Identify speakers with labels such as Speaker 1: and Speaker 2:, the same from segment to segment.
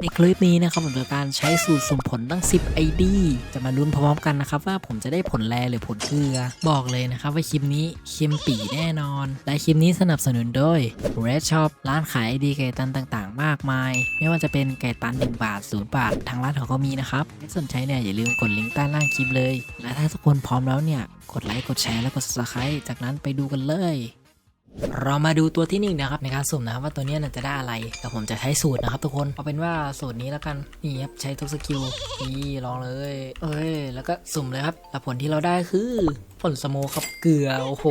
Speaker 1: ในคลิปนี้นะครับผมจะการใช้สูตรสุ่มผลตั้ง 10 ID จะมาลุ้นพร้อมๆกันนะครับว่าผมจะได้ผลแรหรือผลเกลือ บอกเลยนะครับว่าคลิปนี้เค็มปีแน่นอน และคลิปนี้สนับสนุนโดย Red Shop ร้านขาย ID ไก่ตันต่างๆ มากมาย ไม่ว่าจะเป็นไก่ตัน 1 บาท 0 บาท ทางร้านเขาก็มีนะครับถ้าสนใจเนี่ยอย่าลืมกดลิงก์ใต้ล่างคลิปเลย และถ้าทุกคนพร้อมแล้วเนี่ยกดไลค์กดแชร์และกด subscribe จากนั้นไปดูกันเลย เรามาดูตัวที่หนึ่งนะครับในการสุ่มนะครับว่าตัวนี้จะได้อะไร แต่ผมจะใช้สูตรนะครับทุกคน เอาเป็นว่าสูตรนี้แล้วกัน นี่ครับใช้ทุกสกิล นี่ลองเลย เอ้ย แล้วก็สุ่มเลยครับ แล้วผลที่เราได้คือผลสโมครับเกลือ โอ้โห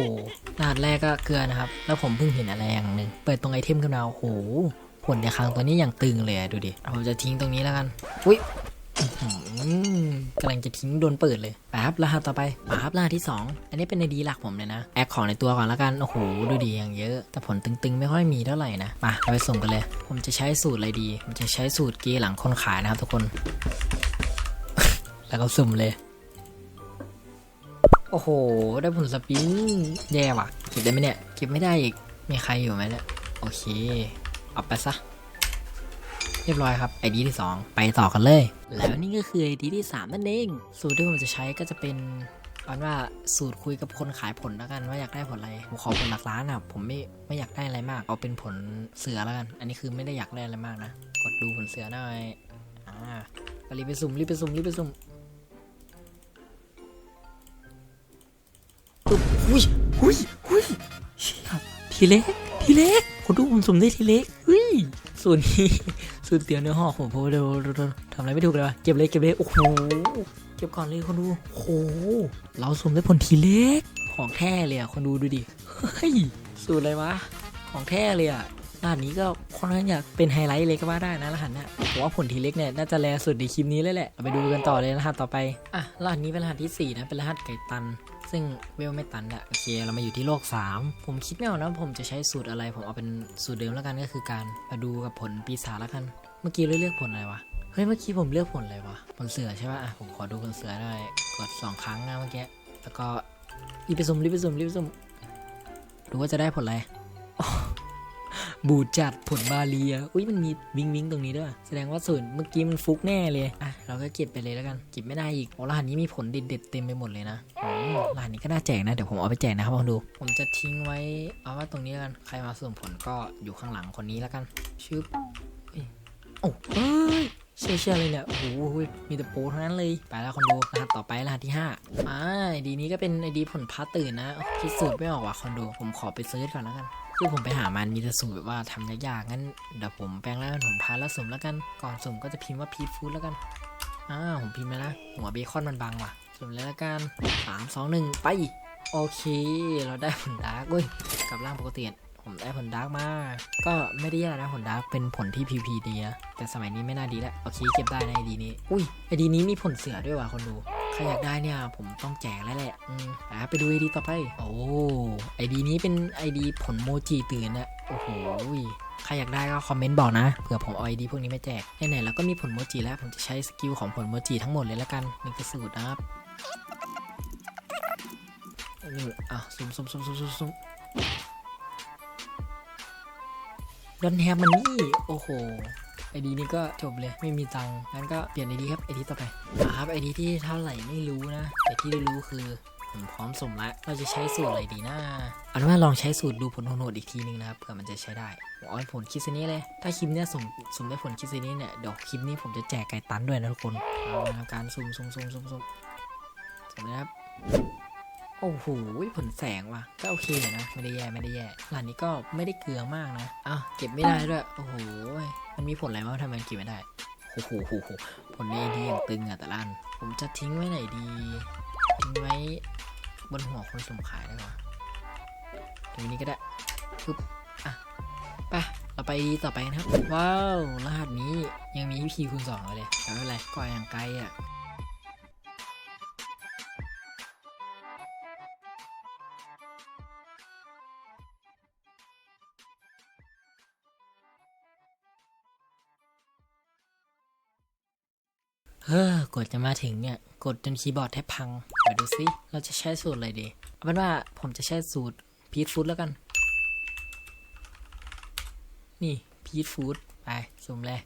Speaker 1: รหัสแรกก็เกลือนะครับ แล้วผมเพิ่งเห็นอะไรอย่างหนึ่ง เปิดตรงไอเทมขึ้นมา โอ้โห ผลในครั้งตัวนี้อย่างตึงเลยดูดิ ผมจะทิ้งตรงนี้แล้วกัน อุ้ย กำลังจะทิ้งโดนเปิดเลยไปครับรหัสต่อไปมาครับรหัสที่ 2 อันนี้เป็นในดีหลักผมเลยนะ แอคของในตัวก่อนแล้วกัน โอ้โห ดูดีอย่างเยอะ แต่ผลตึงๆ ไม่ค่อยมีเท่าไหร่นะมาเราไปส่งกันเลย ผมจะใช้สูตรอะไรดี ผมจะใช้สูตรเกียร์หลังคนขายนะครับทุกคน แล้วก็สุ่มเลย โอ้โห ได้ผลสปินแย่ว่ะ เก็บได้ไหมเนี่ย เก็บไม่ได้อีก มีใครอยู่ไหมเนี่ย โอเค เอาไปซะ เรียบร้อยครับ ID ที่ 2 ไปต่อกันเลย แล้วนี่ก็คือ ID ที่ 3 นั่นเอง สูตรที่ผมจะใช้ก็จะเป็นอันว่าสูตรคุยกับคนขายผลแล้วกันว่าอยากได้ผลอะไรผมขอผลหลักล้านอะผมไม่ไม่อยากได้อะไรมาก เอาเป็นผลเสือแล้วกัน อันนี้คือไม่ได้อยากได้อะไรมากนะกดดูผลเสือหน่อยอ่ารีบไปสุ่มรีบไปสุ่มรีบไปสุ่มอุ้ยอุ้ยอุ้ยเชี่ยทีเล็กทีเล็กคนดูผมสุ่มได้ทีเล็กเฮ้ยส่วนนี้ สูตรเตี๋ยวเนื้อห่อผมโอ้โหเดี๋ยวทำอะไรไม่ถูกเลยวะเก็บเลยเก็บเลยโอ้โหเก็บก่อนเลยคนดูโอ้โหเราสุ่มได้ผลทีเล็กของแท้เลยอะคนดูดูดิเฮ้ยสูตรอะไรวะของแท้เลยอะรหัสนี้ก็ค่อนข้างอยากเป็นไฮไลท์เลยก็ว่าได้นะรหัสเนี้ยผมว่าผลทีเล็กเนี่ยน่าจะแลสุดในคลิปนี้เลยแหละเราไปดูกันต่อเลยรหัสต่อไปอะรหัสนี้เป็นรหัสที่สี่นะเป็นรหัสไก่ตัน ซึ่งเวลไม่ตันอะโอเคเรามาอยู่ที่โลก 3 ผมคิดไม่ออกนะผมจะใช้สูตรอะไร ผมเอาเป็นสูตรเดิมแล้วกันก็คือการมาดูกับผลปีศาจแล้วกัน เมื่อกี้เราเลือกผลอะไรวะ เฮ้ย เมื่อกี้ผมเลือกผลอะไรวะ ผลเสือใช่ปะอะ ผมขอดูผลเสือหน่อยกดสองครั้งนะเมื่อกี้ แล้วก็รีบไปซุ่มรีบไปซุ่มรีบไปซุ่มดูว่าจะได้ผลอะไรบูดจัดผลบาเลีย อุ้ยมันมีวิงวิงตรงนี้ด้วย แสดงว่าส่วนเมื่อกี้มันฟุกแน่เลย อะ เราก็เก็บไปเลยแล้วกัน เก็บไม่ได้อีก โอ้รหัสนี้มีผลเด็ดๆเต็มไปหมดเลยนะอรหัสนี้ก็น่าแจกนะ เดี๋ยวผมเอาไปแจกนะครับลองดู ผมจะทิ้งไว้ เอาว่าตรงนี้แล้วกัน ใครมาสุ่มผลก็อยู่ข้างหลังคนนี้แล้วกัน ชึบเอ้ย โอ้เอ้ยเชื่อเชื่อเลยเนี่ยโอ้โหมีแต่โปรทั้งนั้นเลย ไปแล้วคอนโดรหัสต่อไปรหัสที่5อ่าไอดีนี้ก็เป็นไอดีผลพัดตื่นนะคิดสูตรไม่ออกว่ะคอนโด ผมขอไปเซิร์ชก่อนแล้วกันคือผมไปหามันมีแต่สูตรแบบว่าทำยากๆงั้นเดี๋ยวผมแปลงร่างเป็นผลพัดแล้วสุ่มแล้วกัน ก่อนสุ่มก็จะพิมพ์ว่าพีฟูดแล้วกันอ่าผมพิมพ์ไปนะหัวเบคอนมันบังว่ะสุ่มเลยแล้วกันสามสองหนึ่งไป โอเค เราได้ผลดาร์กเว้ยกลับร่างปกติ ผมได้ผลดาร์กมา ก็ไม่ได้แย่นะผลดาร์กเป็นผลที่ PP ดีนะแต่สมัยนี้ไม่น่าดีแล้ว โอเคเก็บได้ในไอดีนี้ อุ้ยไอดีนี้มีผลเสือด้วยว่ะคนดูใครอยากได้เนี่ยผมต้องแจกแล้วแหละ อืมอะไปดูไอดีต่อไป โอ้ไอดีนี้เป็นไอดีผลโมจิตื่นนะโอ้โหใครอยากได้ก็คอมเมนต์บอกนะเผื่อผมเอาไอดีพวกนี้มาแจกไหนๆแล้วก็มีผลโมจิแล้วผมจะใช้สกิลของผลโมจิทั้งหมดเลยแล้วกันหนี่คือสูตรนะครับนี่อะซุ่มซุ่มซุ่มซุ่มซุ่ม ดอนแฮมมันนี่โอ้โหไอดีนี้ก็จบเลยไม่มีตังค์งั้นก็เปลี่ยนไอดีครับไอดีต่อไปอะครับไอดีที่เท่าไหร่ไม่รู้นะ แต่ที่ได้รู้คือผมพร้อมสุ่มแล้วเราจะใช้สูตรอะไรดีนะเอาเป็นว่าลองใช้สูตรดูผลโหดๆอีกทีนึงนะครับเผื่อมันจะใช้ได้ผมเอาผลคิดซนี้เลย ถ้าคลิปเนี้ยสุ่มสุ่มได้ผลคิดซนี้เนี่ยเดี๋ยวคลิปนี้ผมจะแจกไก่ตันด้วยนะทุกคนเอาละครับการสุ่มสุ่มสุ่มสุ่มสุ่มสุ่มนะครับ โอ้โหผลแสงว่ะ ก็โอเคอยู่นะ ไม่ได้แย่ไม่ได้แย่ร้านนี้ก็ไม่ได้เกลือมากนะอ้าวเก็บไม่ได้ด้วย โอ้โห มันมีผลอะไรบ้างทำไมเก็บไม่ได้ โอ้โหผลนี้ดีอย่างตึงอะแต่ละอัน ผมจะทิ้งไว้ไหนดี ทิ้งไว้บนหัวคนสุ่มขายได้ปะตรงนี้ก็ได้ปึ๊บอะไปเราไปต่อไปนะครับ ว้าว รหัสนี้ยังมีพีคูณสองเลยแต่ไม่เป็นไรก่อยอย่างไกลอะ เฮ้อกดจะมาถึงเนี่ย กดจนคีย์บอร์ดแทบพังไปดูซิ เราจะใช้สูตรอะไรดีเอาเป็นว่าผมจะใช้สูตรพีทฟู้ดแล้วกัน นี่พีทฟู้ดไปสุ่มเลย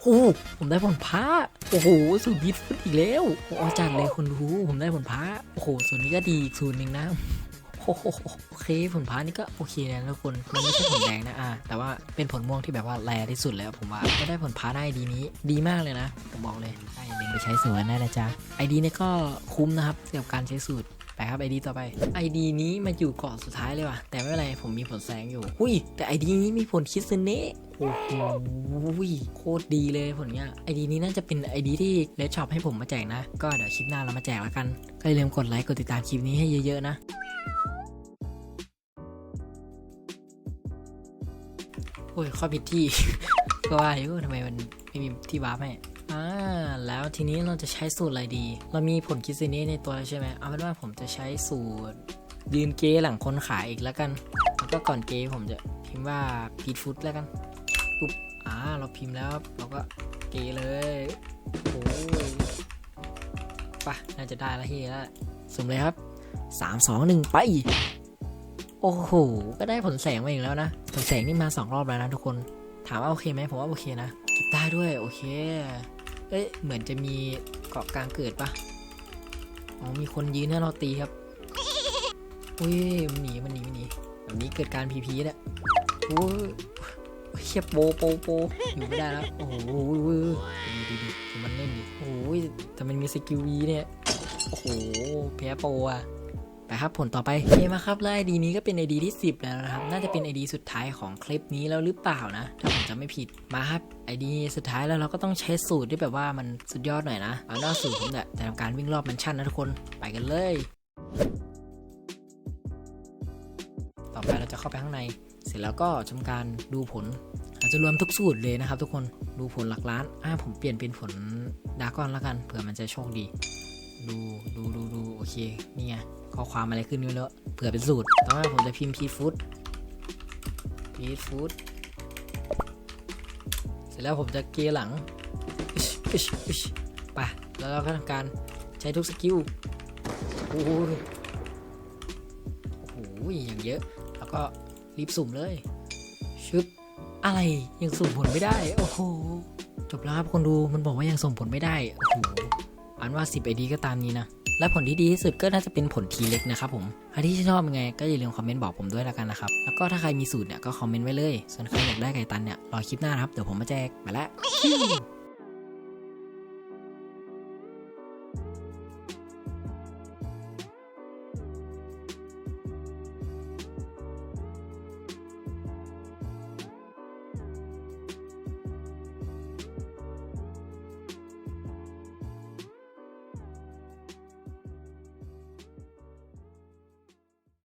Speaker 1: โอ้โหผมได้ผลพ้าโอ้โห สูตรบีทฟุตอีกแล้วโอ้จัดเลยคนดูผมได้ผลพ้าโอ้โหส่วนนี้ก็ดีอีกสูตรหนึ่งนะ โอเคผลพานี่ก็โอเคนะทุกคนมันไม่ใช่ผลแดงนะอะแต่ว่าเป็นผลม่วงที่แบบว่าแรที่สุดแล้วผมว่าก็ได้ผลพาได้ดีนี้ดีมากเลยนะผมบอกเลยไอ้เด็กไปใช้สูตรนั่นแหละจ้ะไอดีนี่ก็คุ้มนะครับเกี่ยวกับการใช้สูตรไปครับไอดีต่อไปไอดีนี้มาอยู่เกาะสุดท้ายเลยว่ะแต่ไม่เป็นไรผมมีผลแสงอยู่หุ้ยแต่ไอดีนี้มีผลคิดเซเนะโอ้โหโคตรดีเลยผลเนี้ยไอดีนี้น่าจะเป็นไอดีที่เลดช็อปให้ผมมาแจกนะ ก็เดี๋ยวคลิปหน้าเรามาแจกแล้วกันก็อย่าลืมกดไลค์กดติดตามคลิปนี้ให้เยอะๆนะ โอ้ยข้อผิดที่ ก็ว่าอยู่ทำไมมันไม่มีที่วาร์ปให้อ่าแล้วทีนี้เราจะใช้สูตรอะไรดี เรามีผลคิดซีนี้ในตัวแล้วใช่ไหมเอาเป็นว่าผมจะใช้สูตร ยืนเกหลังคนขายอีกแล้วกัน แล้วก็ก่อนเกผมจะพิมพ์ว่าพีทฟุตแล้วกันปุ๊บอ่าเราพิมพ์แล้วเราก็เกเลยโอ้ยปะน่าจะได้แล้วเฮียแล้วสุ่มเลยครับสามสองหนึ่งไป โอ้โห ก็ได้ผลแสงมาอีกแล้วนะ ผลแสงนี่มาสองรอบแล้วนะทุกคน ถามว่าโอเคไหมผมว่าโอเคนะเก็บได้ด้วย โอเค เอ้ย เหมือนจะมีเกาะกลางเกิดปะอ๋อ มีคนยืนให้เราตีครับ อุ้ย มันหนี มันหนี มันหนี แบบนี้เกิดการพีพีเนี่ยโอ้ยเฮียโปโปโปอยู่ไม่ได้แล้ว โอ้โหดูดูดูดูมันเล่นดิโอ้ยแต่มันมีสกิลวีเนี่ย โอ้โหแพ้โปอะ ไปครับผลต่อไปโอเคมาครับแล้วไอดีนี้ก็เป็นไอดีที่ 10 แล้วนะครับ น่าจะเป็นไอดีสุดท้ายของคลิปนี้แล้วหรือเปล่านะ ถ้าผมจำไม่ผิดมาครับไอดีสุดท้ายแล้วเราก็ต้องใช้สูตรที่แบบว่ามันสุดยอดหน่อยนะเอาหน้าสูตรผมเนี่ยจะทำการวิ่งรอบแมนชั่นนะทุกคนไปกันเลย ต่อไปเราจะเข้าไปข้างใน เสร็จแล้วก็ทำการดูผลเราจะรวมทุกสูตรเลยนะครับทุกคนดูผลหลักล้านอ่าผมเปลี่ยนเป็นผลดากอนแล้วกันเผื่อมันจะโชคดี ดูดูดูดูโอเค นี่ไงข้อความอะไรขึ้นนี่แล้วเผื่อเป็นสูตรต่อมาผมจะพิมพ์พีฟูดพีฟูดเสร็จแล้วผมจะเกยหลังไปแล้วเราก็ทำการใช้ทุกสกิลโอ้โหโอ้โหอย่างเยอะ แล้วก็รีบสุ่มเลย ชึบ อะไรยังสุ่มผลไม่ได้ โอ้โห จบแล้วครับคนดูมันบอกว่ายังส่งผลไม่ได้ โอ้โห อันว่า 10 ID ก็ตามนี้นะ และผลที่ดีที่สุดก็น่าจะเป็นผลทีเล็กนะครับผมใครที่ชอบยังไงก็อย่าลืมคอมเมนต์บอกผมด้วยแล้วกันนะครับ แล้วก็ถ้าใครมีสูตรเนี่ยก็คอมเมนต์ไว้เลย ส่วนใครอยากได้ไก่ตันเนี่ยรอคลิปหน้านะครับ เดี๋ยวผมมาแจกไปแล้ว